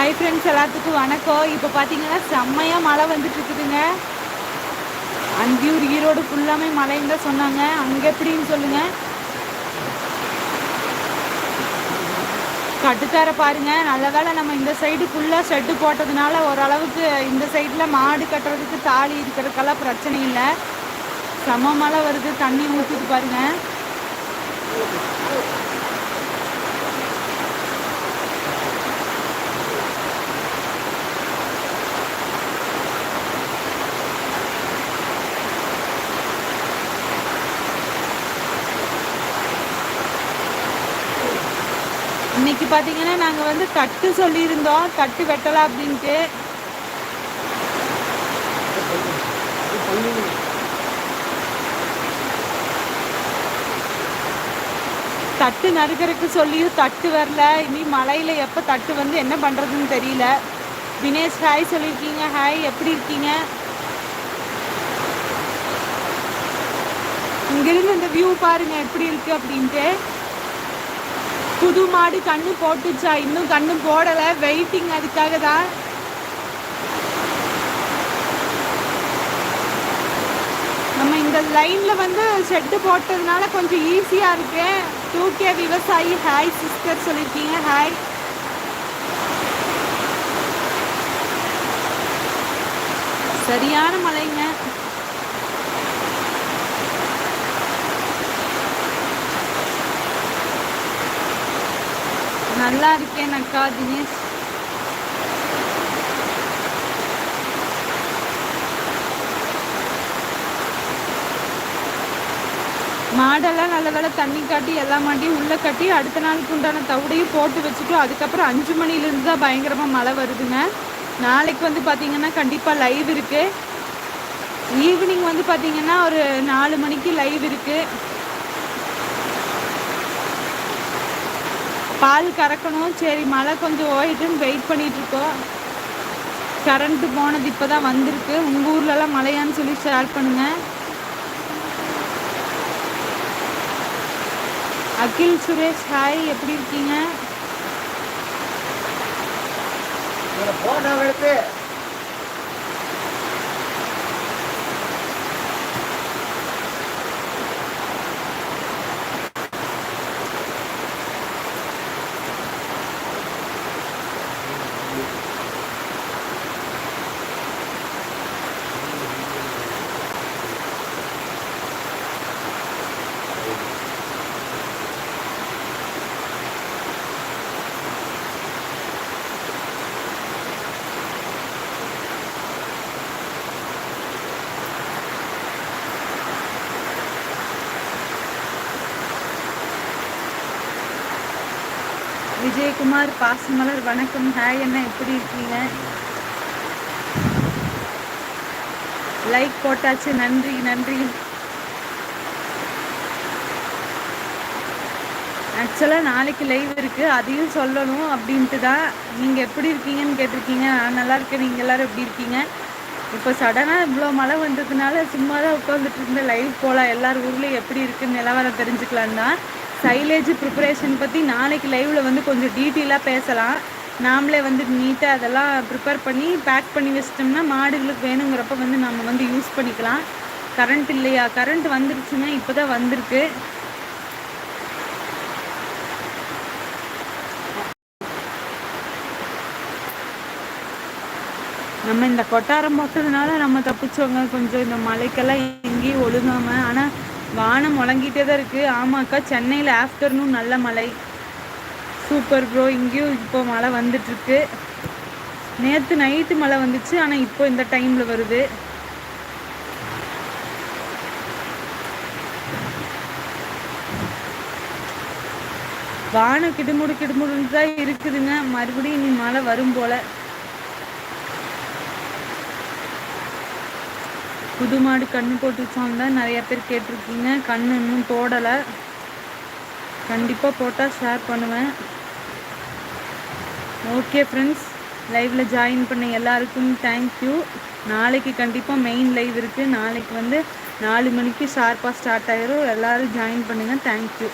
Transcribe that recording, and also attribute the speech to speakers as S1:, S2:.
S1: Hi friends எல்லாத்துக்கும் வணக்கம். இப்போ பார்த்தீங்கன்னா செம்மையாக மழை வந்துட்டு இருக்குதுங்க அந்தியூர் ஈரோடு ஃபுல்லாமே மழைன்னு தான் சொன்னாங்க. அங்கே எப்படின்னு சொல்லுங்கள் கட்டுத்தார பாருங்க. நல்ல வேலை நம்ம இந்த சைடு ஃபுல்லாக ஷெட்டு போட்டதுனால ஓரளவுக்கு இந்த சைடில் மாடு கட்டுறதுக்கு தாலி இருக்கிறதுக்கெல்லாம் பிரச்சனை இல்லை. செம்ம மழை வருது. தண்ணி ஊற்றுது பாருங்க. இன்னைக்கு பார்த்தீங்கன்னா நாங்கள் வந்து தட்டு சொல்லியிருந்தோம் தட்டு வெட்டலாம் அப்படின்ட்டு. தட்டு நறுக்கிறதுக்கு சொல்லியும் தட்டு வரல. இனி மழையில் எப்போ தட்டு வந்து என்ன பண்ணுறதுன்னு தெரியல. தினேஷ் ஹாய் சொல்லியிருக்கீங்க. ஹாய் எப்படி இருக்கீங்க? இங்கிருந்து இந்த வியூ பாருங்க எப்படி இருக்கு அப்படின்ட்டு. புது மாடு கண்ணு போட்டுச்சா? இன்னும் கண்ணு போடலை. வெயிட்டிங் அதுக்காக தான் நம்ம இந்த லைன்ல வந்து ஷெட்டு போட்டதுனால கொஞ்சம் ஈஸியா இருக்கு டூ கே விவசாயி ஹாய் சிஸ்டர் சொல்லியிருக்கீங்க ஹாய் சரியான மழைங்க. நல்லா இருக்கேன் அக்கா தினேஷ். மாடெல்லாம் நல்ல வேலை தண்ணி காட்டி எல்லா மாட்டையும் உள்ளே கட்டி அடுத்த நாளுக்கு உண்டான தவிடையும் போட்டு வச்சுட்டோம் அதுக்கப்புறம் அஞ்சு மணிலேருந்து தான் பயங்கரமாக மழை வருதுங்க. நாளைக்கு வந்து பார்த்தீங்கன்னா கண்டிப்பாக லைவ் இருக்குது ஈவினிங் வந்து பார்த்தீங்கன்னா ஒரு நாலு மணிக்கு லைவ் இருக்குது பால் கறக்கணும். சரி மழை கொஞ்சம் ஓயிட்டுன்னு வெயிட் பண்ணிட்டு இருக்கோம் கரண்ட்டு போனது இப்போ தான் வந்திருக்கு. உங்கள் ஊர்லலாம் மழையான்னு சொல்லி ஷேர் பண்ணுங்க. அகில் சுரேஷ் ஹாய் எப்படி இருக்கீங்க? விஜயகுமார் பாசமலர் வணக்கம். ஹாய் என்ன எப்படி இருக்கீங்க? லைக் போட்டாச்சு. நன்றி நன்றி. ஆக்சுவலாக நாளைக்கு லைவ் இருக்குது அதையும் சொல்லணும் அப்படின்ட்டு தான். நீங்கள் எப்படி இருக்கீங்கன்னு கேட்டிருக்கீங்க. நான் நல்லா இருக்கேன். நீங்கள் எல்லோரும் எப்படி இருக்கீங்க? இப்போ சடனாக இவ்வளோ மழை வந்ததுனால சும்மா தான் உட்காந்துட்டு இருந்த லைவ் போகலாம் எல்லார் ஊர்லேயும் எப்படி இருக்குன்னு நிலவரம் தெரிஞ்சுக்கலாம் தான். சைலேஜ் ப்ரிப்பரேஷன் பற்றி நாளைக்கு லைவில் வந்து கொஞ்சம் டீட்டெயிலாக பேசலாம். நாமளே வந்து நீட்டாக அதெல்லாம் ப்ரிப்பேர் பண்ணி பேக் பண்ணி வச்சிட்டோம்னா மாடுகளுக்கு வேணுங்கிறப்ப வந்து நம்ம வந்து யூஸ் பண்ணிக்கலாம். கரண்ட் இல்லையா? கரண்ட் வந்துருச்சுன்னா இப்போ தான் வந்திருக்கு. நம்ம இந்த கொட்டாரம் போட்டதுனால நம்ம தப்பிச்சோங்க கொஞ்சம் இந்த மழைக்கெல்லாம் எங்கேயும் ஒழுங்காமல் ஆனால் வானம் முழங்கிட்டே தான் இருக்குது ஆமாக்கா சென்னையில் ஆஃப்டர்நூன் நல்ல மழை. Super bro. இங்கேயும் இப்போ மழை வந்துட்டுருக்கு. நேற்று நைட்டு மழை வந்துச்சு ஆனால் இப்போ இந்த டைமில் வருது. வானம் கிடுமுடு கிடுமுடுன்னு தான் இருக்குதுங்க. மறுபடியும் இனி மழை வரும் போல். புது மாடு கண்ணு போட்டுச்சோம் தான் நிறைய பேர் கேட்டிருக்கீங்க. கண்ணு இன்னும் போடலை. கண்டிப்பாக போட்டால் ஷேர் பண்ணுவேன். ஓகே ஃப்ரெண்ட்ஸ் லைவில் ஜாயின் பண்ண எல்லாருக்கும் தேங்க்யூ நாளைக்கு கண்டிப்பாக மெயின் லைவ் இருக்குது நாளைக்கு வந்து நாலு மணிக்கு ஷார்ப்பாக ஸ்டார்ட் ஆகிரும் எல்லோரும் ஜாயின் பண்ணுங்கள் தேங்க்யூ